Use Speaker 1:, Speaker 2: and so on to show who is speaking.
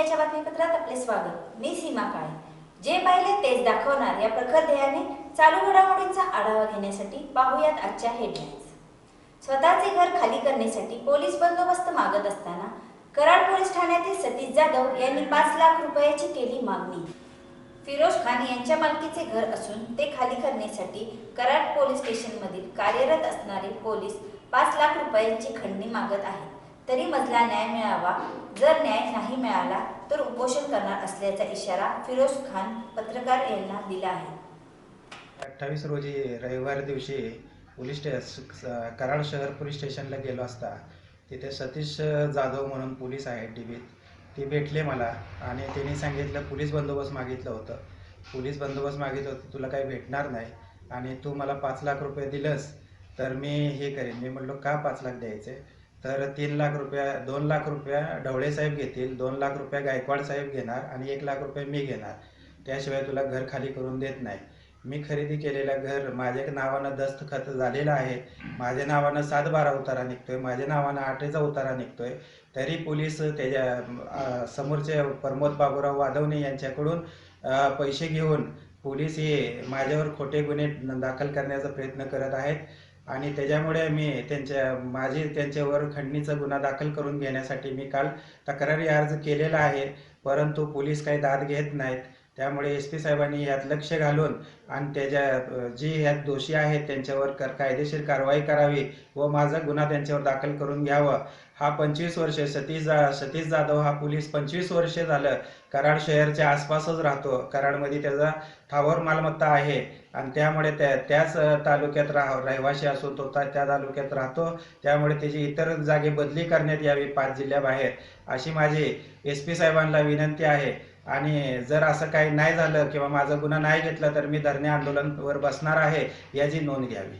Speaker 1: मीडियाच्या बातमीपत्रात आपले स्वागत. मी सीमा काळे. जे पाहिले तेच दाखवणार या प्रखर ध्येयाने चालू घडामोडींचा आढावा घेण्यासाठी पाहूयात आजच्या हेडलाईन्स स्वतःचे घर खाली करण्यासाठी पोलीस बंदोबस्त मागत असताना कराड पोलीस ठाण्यातील सतीश जाधव यांनी पाच लाख रुपयाची केली मागणी. फिरोज खान यांच्या मालकीचे घर असून ते खाली करण्यासाठी कराड पोलीस स्टेशनमधील कार्यरत असणारे पोलीस पाच लाख रुपयांची खंडणी मागत आहेत. तरी मधला न्याय मिळावा. जर न्याय नाही मिळाला तर उपोषण करणार असल्याचा इशारा फिरोज खान पत्रकार यांना दिला आहे.
Speaker 2: अठ्ठावीस रोजी रविवार दिवशी पोलीस स्टेश कराड शहर पोलीस स्टेशनला गेलो असता तिथे सतीश जाधव म्हणून पोलीस आहेत डिबीत ते भेटले मला आणि त्यांनी सांगितलं पोलीस बंदोबस्त मागितलं होतं. पोलीस बंदोबस्त मागितलं होतं तुला काही भेटणार नाही आणि तू मला पाच लाख रुपये दिलंस तर मी हे करेन. मी म्हटलो का पाच लाख द्यायचे? तर तीन लाख रुपया दोन लाख रुपया ढवळे साहेब घेतील दोन लाख रुपया गायकवाड साहेब घेणार आणि एक लाख रुपये मी घेणार. त्याशिवाय तुला घर खाली करून देत नाही. मी खरेदी केलेलं घर माझ्या नावानं दस्तखत झालेलं आहे. माझ्या नावानं सात बारा उतारा निघतोय. माझ्या नावानं आठेचा उतारा निघतोय. तरी पोलीस त्याच्या समोरचे प्रमोद बाबूराव वाधवणे यांच्याकडून पैसे घेऊन पोलीस हे माझ्यावर खोटे गुन्हे दाखल करण्याचा प्रयत्न करत आहेत. आणि त्याच्यामुळे मी त्यांच्या माझी त्यांच्यावर खंडणीचा गुन्हा दाखल करून घेण्यासाठी मी काल तक्रारी अर्ज केलेला आहे परंतु पोलीस काही दाद घेत नाहीत. त्यामुळे एस पी साहेबांनी यात लक्ष घालून आणि त्याच्या जी ह्यात दोषी आहेत त्यांच्यावर कर कायदेशीर कारवाई करावी व माझा गुन्हा त्यांच्यावर दाखल करून घ्यावा. हा पंचवीस वर्षे सतीश जा सतीश जाधव हा पोलीस पंचवीस वर्षे झालं कराड शहरच्या आसपासच राहतो. कराडमध्ये त्याचा ठावर मालमत्ता आहे आणि त्यामुळे त्या त्याच तालुक्यात राह रहिवासी असून तो त्या त्या तालुक्यात राहतो. त्यामुळे त्याची इतर जागे बदली करण्यात यावी पाच जिल्ह्याबाहेर. अशी माझी एस पी साहेबांना विनंती आहे. आणि जर असं काही नाही झालं किंवा माझा गुन्हा नाही घेतला तर मी धरणे आंदोलनवर बसणार आहे याची नोंद घ्यावी.